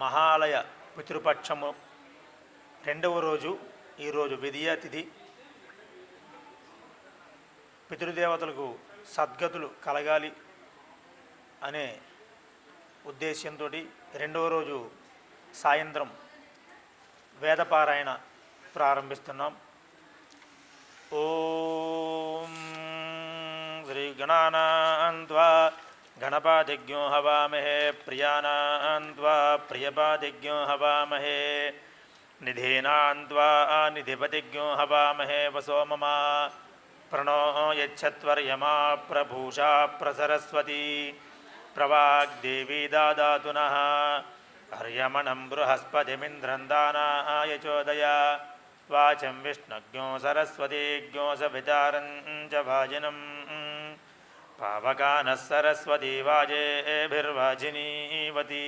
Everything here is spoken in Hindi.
మహాలయ పితృపక్షము రెండవ రోజు ఈరోజు విద్యాతిథి పితృదేవతలకు సద్గతులు కలగాలి అనే ఉద్దేశ్యంతో రెండవ రోజు సాయంత్రం వేదపారాయణ ప్రారంభిస్తున్నాం. ఓం శ్రీ గణానా गणपादिज्ञो हवामहे प्रियानान्त्वा प्रियपादिज्ञो हवामहे। निधीनान्त्वा निधिपतिज्ञो हवामहे, वसो मम। प्रणो यच्छत्वर्यमा प्रभूषा प्रसरस्वती। प्रवाग्देवी दादातु नः हर्यमणं बृहस्पतिमिन्द्रं दानाय चोदय। वाचं विष्णज्ञो सरस्वतीज्ञो सवितारं च भाजिनम् पावकानः सरस्वती वती